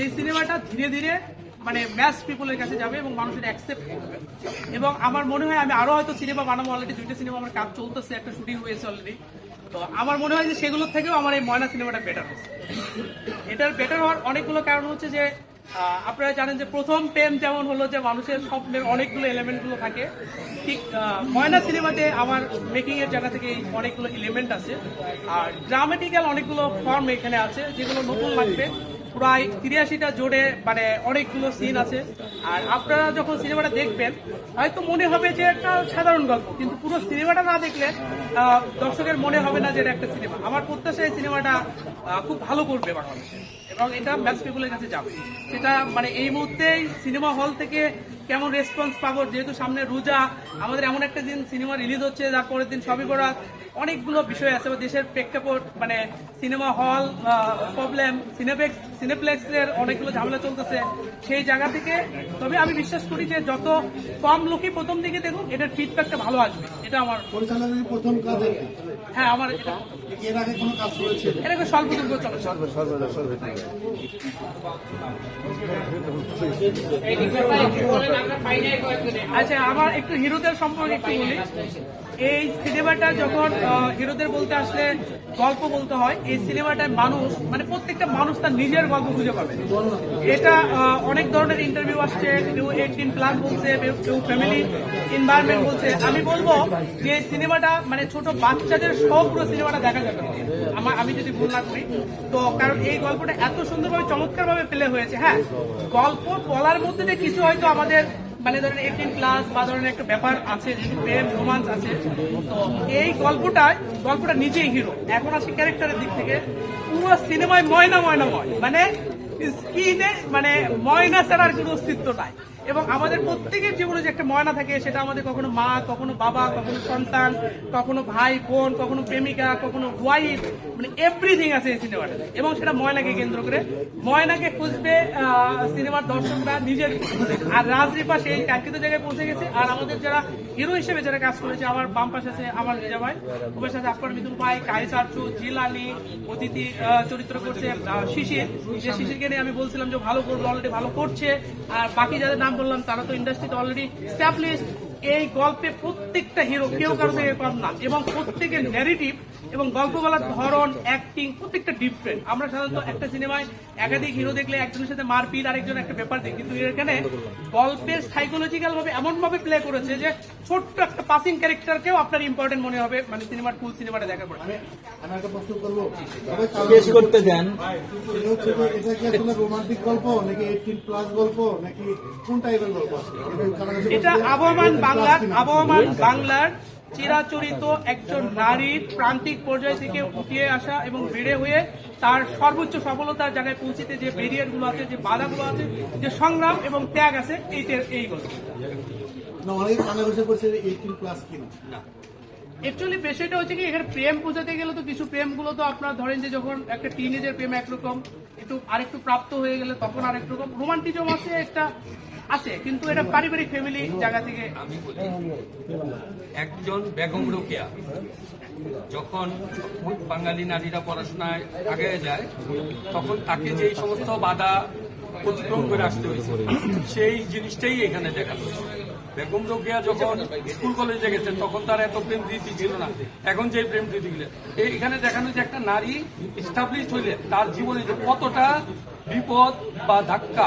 এই সিনেমাটা ধীরে ধীরে মানে ম্যাস পিপলের কাছে যাবে এবং মানুষের অ্যাকসেপ্ট করবে। এবং আমার মনে হয় আমি আরও হয়তো সিনেমা বানাবো অলরেডি দুইটা সিনেমা আমার কাজ চলতেছে, একটা শুটিং হয়েছে অলরেডি তো আমার মনে হয় যে সেগুলোর থেকেও আমার এই ময়না সিনেমাটা বেটার হচ্ছে এটার বেটার হওয়ার অনেকগুলো কারণ হচ্ছে যে আপনারা জানেন যে প্রথম প্রেম যেমন হলো যে মানুষের স্বপ্নের অনেকগুলো এলিমেন্টগুলো থাকে, ঠিক ময়না সিনেমাতে আমার মেকিং এর জায়গা থেকে অনেকগুলো এলিমেন্ট আছে। আর ড্রামেটিক্যাল অনেকগুলো ফর্ম এখানে আছে, যেগুলো নতুন লাগবে। প্রায় তিরাশিটা জোরে মানে অনেকগুলো সিন আছে। আর আপনারা যখন সিনেমাটা দেখবেন, হয়তো মনে হবে যে একটা সাধারণ গল্প, কিন্তু পুরো সিনেমাটা না দেখলে দর্শকের মনে হবে না যে এটা একটা সিনেমা। আমার প্রত্যাশা এই সিনেমাটা খুব ভালো করবে বাংলাদেশে। এবং এটা ম্যাক্স পিপুলের কাছে যাবে। সেটা মানে এই মুহূর্তেই সিনেমা হল থেকে কেমন রেসপন্স পাবো? যেহেতু সামনে রোজা, আমাদের এমন একটা দিন সিনেমা রিলিজ হচ্ছে যার পরের দিন সবই বরাত অনেকগুলো বিষয় আছে। দেশের প্রেক্ষাপট মানে সিনেমা হল প্রবলেম সিনেপ্লেক্স সিনেপ্লেক্সের অনেকগুলো ঝামেলা চলতেছে সেই জায়গা থেকে। তবে আমি বিশ্বাস করি যে যত কম লোকই প্রথম দিকে দেখুন এটার ফিডব্যাকটা ভালো আসবে। এটা আমার পরিচালকের প্রথম কাজ? হ্যাঁ আমার এটা এর আগে কোনো কাজ স্বল্প দৈর্ঘ্য চলচ্চিত্র আচ্ছা আমার একটু হিরোদের সম্পর্কে একটু বলি। এই সিনেমাটা যখন হিরোদের বলতে আসলে গল্প বলতে হয় এই সিনেমাটায় মানুষ মানে প্রত্যেকটা মানুষ তার নিজের গল্প খুঁজে পাবে। এটা অনেক ধরনের ইন্টারভিউ আসছে কেউ এইটিন প্লাস বলছে কেউ ফ্যামিলি এনভায়রনমেন্ট বলছে। আমি বলব যে সিনেমাটা মানে ছোট বাচ্চাদের সব পুরো সিনেমাটা দেখা যাবে। আমার আমি যদি ভুল না করি। তো কারণ এই গল্পটা এত সুন্দরভাবে, চমৎকারভাবে প্লে হয়েছে। হ্যাঁ গল্প বলার মধ্যে যে কিছু হয়তো আমাদের মানে ধরেন এইটিন প্লাস বা ধরেন একটা ব্যাপার আছে, যেহেতু প্রেম রোমান্স আছে। তো এই গল্পটায় গল্পটা নিজেই হিরো এখন আসি ক্যারেক্টারের দিক থেকে। পুরো সিনেমায় ময়না ময়না ময় মানে স্ক্রিনে মানে ময়না ছাড়ার কোনো অস্তিত্ব নাই। এবং আমাদের প্রত্যেকের জীবনে যে একটা ময়না থাকে, সেটা আমাদের কখনো মা, কখনো বাবা, কখনো সন্তান, কখনো ভাই, বোন, কখনো প্রেমিকা, কখনো ওয়াইফ মানে এভরিথিং আছে এই সিনেমাটাতে। এবং সেটা ময়নাকে কেন্দ্র করে। ময়নাকে খুঁজবে সিনেমার দর্শকরা নিজের আর রাজরিপা সেই কাঙ্ক্ষিত জায়গায় পৌঁছে গেছে। আর আমাদের যারা হিরো হিসেবে যারা কাজ করেছে, আমার বাম পাশে আছে আমার রেজা ভাই ওদের সাথে আফর মিতুল ভাই কায়েস আরচু, জিলানি, অতিথি চরিত্র করছে শিশির। যে শিশিরকে নিয়ে আমি বলছিলাম যে ভালো করবে অলরেডি ভালো করছে। আর বাকি যাদের নাম বললাম তারা তো ইন্ডাস্ট্রিতে অলরেডি স্ট্যাবলিশ এই গল্পে প্রত্যেকটা হিরো কেউ কারও থেকে কম না। এবং প্রত্যেকের ন্যারেটিভ এবং গল্প বলার ধরন অ্যাক্টিং প্রত্যেকটা ডিফারেন্ট আমরা সাধারণত একটা সিনেমায় একাধিক হিরো দেখলে একজনের সাথে মারপিট আরেকজন একটা ব্যাপার দেখি। কিন্তু এখানে গল্পের সাইকোলজিক্যাল ভাবে এমন ভাবে প্লে করেছে যে ছোট্ট একটা পাসিং ক্যারেক্টারকেও আপনার ইম্পর্টেন্ট মনে হবে মানে সিনেমার ফুল সিনেমাটা দেখার পরে। আমি একটা প্রশ্ন করব। শেষ করতে দেন। এটা কি আসলে রোমান্টিক গল্প নাকি এইটিন প্লাস গল্প নাকি কোন টাইপের গল্প? এটা 18 আবহমান বাংলার আবহমান বাংলার চিরাচরিত একজন নারীর প্রান্তিক পর্যায় থেকে উঠিয়ে আসা এবং বেড়ে হয়ে তার সর্বোচ্চ সফলতার জায়গায় পৌঁছিতে যে ব্যারিয়ারগুলো আছে যে বাধাগুলো আছে যে সংগ্রাম এবং ত্যাগ আছে এইটার এই গল্প। না অনেকে কানে করছে এইটিন প্লাস কিনা। অ্যাকচুয়ালি বিষয়টা হচ্ছে কি, এখানে প্রেম বোঝাতে গেলে তো কিছু প্রেমগুলো তো আপনার ধরেন যে যখন একটা টিনেজের প্রেম একরকম, একটু আরেকটু প্রাপ্ত হয়ে গেলে তখন আরেক রকম রোমান্টিজম আছে, একটা আছে। কিন্তু এটা পারিবারিক ফ্যামিলি জায়গা থেকে আমি বলি, একজন বেগম রোকেয়া, যখন বাঙালি নারীরা পড়াশোনায় আগে যায়, তখন তাকে যে সমস্ত বাধা অতিক্রম করে আসতে হয়েছে। সেই জিনিসটাই এখানে দেখানো হয়েছে বেগম রোকেয়া যখন স্কুল কলেজে গেছে তখন তার এত প্রেম প্রীতি ছিল না। এখন যে প্রেম প্রীতি গুলো এখানে দেখানো যে একটা নারী স্টাবলিশ হইলে তার জীবনে যে কতটা বিপদ বা ধাক্কা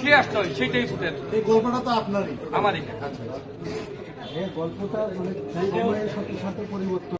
সে আসতে হয় সেটাই ফুটে এই গল্পটা তো আপনারই। আমার এখানে এই গল্পটা মানে সময়ের সাথে সাথে পরিবর্তন